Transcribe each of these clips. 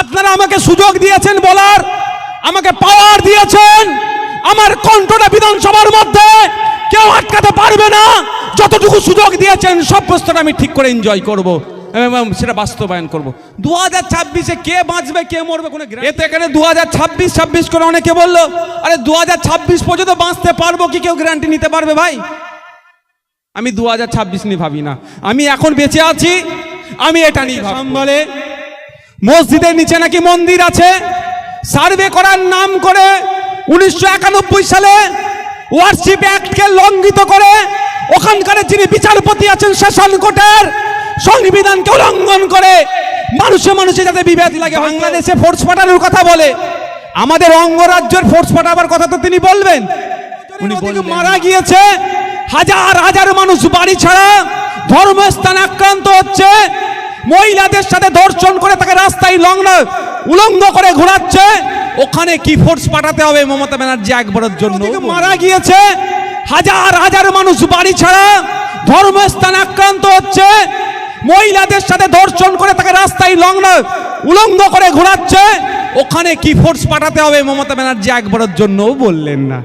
আপনারা আমাকে সুযোগ দিয়েছেন বলার আমাকে পাওয়ার দিয়েছেন। আমার কণ্ঠটা বিধানসভার মধ্যে কেউ আটকাতে পারবে না। যতটুকু সুযোগ দিয়েছেন সব প্রশ্নটা আমি ঠিক করে এনজয় করব। এবং সেটা বাস্তবায়ন করব। দু হাজার ছাব্বিশে কে বাঁচবে কে মরবে কোনো এতে এখানে দু হাজার ছাব্বিশ ছাব্বিশ করে অনেকে বলল আরে দু হাজার ছাব্বিশ পর্যন্ত বাঁচতে পারব কি? কেউ গ্যারান্টি নিতে পারবে ভাই? আমি দু হাজার ছাব্বিশ নিয়ে ভাবি না। আমি এখন বেঁচে আছি আমি এটা নিয়ে বলে মসজিদের নিচে নাকি মন্দির আছে? সার্ভে করার নাম করে উনিশশো একানব্বই সালে ওয়ার্শিপ অ্যাক্টকে লঙ্ঘিত করে ওখানকার যিনি বিচারপতি আছেন সেশন কোর্টের সংবিধানকে উল্লঙ্ঘন করে মানুষে মানুষে যাতে বিভেদ লাগে। বাংলাদেশে ফোর্স পাঠানোর কথা বলে। আমাদের অঙ্গরাজ্যের ফোর্স পাঠাবার কথা তো তিনি বলবেন। উনি মারা গিয়েছে। হাজার হাজার মানুষ বাড়ি ছাড়া ধর্মস্থান আক্রান্ত হচ্ছে। মহিলাদের সাথে ধর্ষণ করে তাকে রাস্তায় লগ্ন উলঙ্গ করে ঘোরাচ্ছে। ওখানে কি ফোর্স পাঠাতে হবে মমতা ব্যানার্জি একবারের জন্য? মারা গিয়েছে হাজার হাজার মানুষ বাড়ি ছাড়া। ধর্মস্থান আক্রান্ত হচ্ছে। মহিলাদের সাথে ধর্ষণ করে তাকে রাস্তায় লগ্ন উলঙ্গ করে ঘোরাচ্ছে। ওখানে কি ফোর্স পাঠাতে হবে মমতা ব্যানার্জি একবারের জন্য? বললেন না।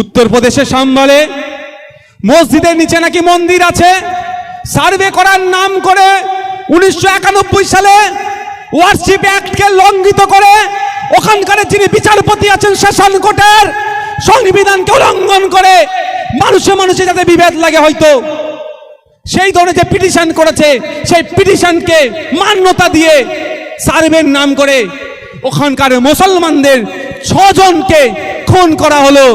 উত্তরপ্রদেশে সাম্বালে মসজিদের নিচে নাকি মন্দির আছে? সার্ভে করার নাম করে উনিশশো একানব্বই সালে ওয়ার্শিপ অ্যাক্টকে লঙ্ঘিত করে ওখানকার যিনি বিচারপতি আছেন সেশন কোর্টের সংবিধানকে উল্লঙ্ঘন করে মানুষে মানুষে যাতে বিভেদ লাগে হয়তো। সেই ধরনের যে পিটিশন করেছে, সেই পিটিশনকে মান্যতা দিয়ে সার্ভের নাম করে ওখানকার মুসলমানদের ছজনকে খুন করা হলো।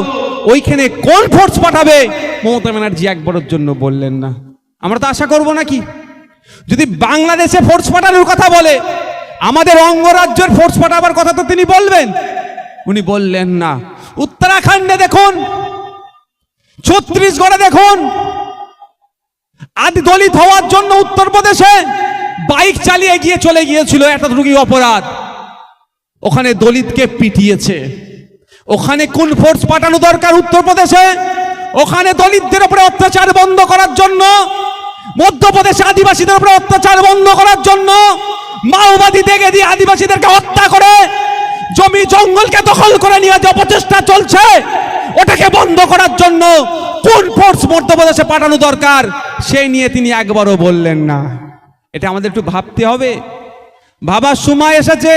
ওইখানে কোন ফোর্স পাঠাবে? মমতা ব্যানার্জি একবারের জন্য বললেন না। আমরা তো আশা করব নাকি? যদি বাংলাদেশে ফোর্স পাঠানোর কথা বলে, আমাদের অঙ্গরাজ্যের ফোর্স পাঠাবার কথা তো তিনি বলবেন। উনি বললেন না। উত্তরাখণ্ডে দেখুন ছত্রিশগড়ে দেখুন আদি দলিত হওয়ার জন্য উত্তরপ্রদেশে বাইক চালিয়ে গিয়ে চলে গিয়েছিল একটা রুগী অপরাধ। ওখানে দলিতকে পিটিয়েছে। ওখানে কোন ফোর্স পাঠানো দরকার উত্তরপ্রদেশে? ওখানে দলিতদের উপরে অত্যাচার বন্ধ করার জন্য মধ্যপ্রদেশে আদিবাসীদের উপরে অত্যাচার বন্ধ করার জন্য মাওবাদী দেখে দিয়ে আদিবাসীদেরকে হত্যা করে, জমি জঙ্গলকে দখল করে নিয়ে যে অপচেষ্টা চলছে, ওটাকে বন্ধ করার জন্য কোন ফোর্স মধ্যপ্রদেশে পাঠানো দরকার। সেই নিয়ে তিনি একবারও বললেন না। এটা আমাদের একটু ভাবতে হবে। ভাবার সময় এসেছে।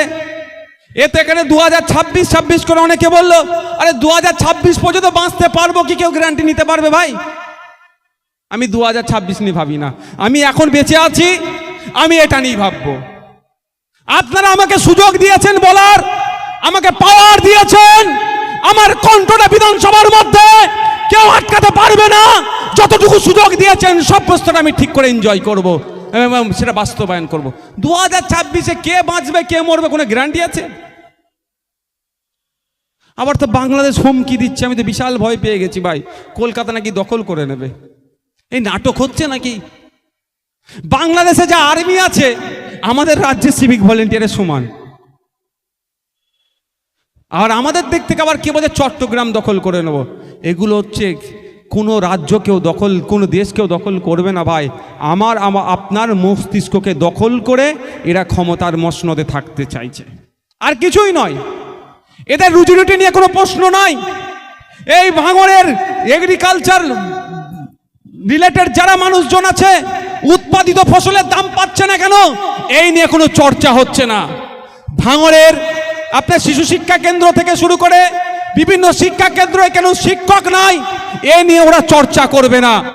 এতে এখানে দু হাজার ছাব্বিশ ছাব্বিশ করে অনেকে বলল, আরে দু হাজার ছাব্বিশ পর্যন্ত বাঁচতে পারব কি? কেউ গ্যারান্টি নিতে পারবে ভাই? আমি দু হাজার ছাব্বিশ নিয়ে ভাবি না। আমি এখন বেঁচে আছি, আমি এটা নিয়ে ভাববো। আপনারা আমাকে সুযোগ দিয়েছেন বলার, আমাকে পাওয়ার দিয়েছেন, আমার কণ্ঠটা বিধানসভার মধ্যে কেউ আটকাতে পারবে না। যতটুকু সুযোগ দিয়েছেন, সব প্রশ্নটা আমি ঠিক করে এনজয় করব। সেটা বাস্তবায়ন করব। দু হাজার ছাব্বিশে কে বাঁচবে, কে মরবে, কোনো গ্যারান্টি আছে? আবার তো বাংলাদেশ হুমকি দিচ্ছে, আমি তো বিশাল ভয় পেয়ে গেছি ভাই। কলকাতা নাকি দখল করে নেবে। এই নাটক হচ্ছে নাকি? বাংলাদেশে যা আর্মি আছে, আমাদের রাজ্যে সিভিক ভলেন্টিয়ারের সমান। আর আমাদের দিক থেকে আবার কে বলে চট্টগ্রাম দখল করে নেব? এগুলো হচ্ছে কোনো রাজ্য কেউ দখল, কোনো দেশ কেউ দখল করবে না ভাই। আমার, আমা, আপনার মস্তিষ্ককে দখল করে এরা ক্ষমতার মসনদে থাকতে চাইছে। আর কিছুই নয়। এদের রুটি নিয়ে কোনো প্রশ্ন নাই। এই ভাঙড়ের এগ্রিকালচার রিলেটেড যারা মানুষজন আছে, উৎপাদিত ফসলের দাম পাচ্ছে না কেন? এই নিয়ে কোনো চর্চা হচ্ছে না। ভাঙরের আপনার শিশু শিক্ষা কেন্দ্র থেকে শুরু করে বিভিন্ন শিক্ষা কেন্দ্রে কেন শিক্ষক নাই, এ নিয়ে ওরা চর্চা করবে না।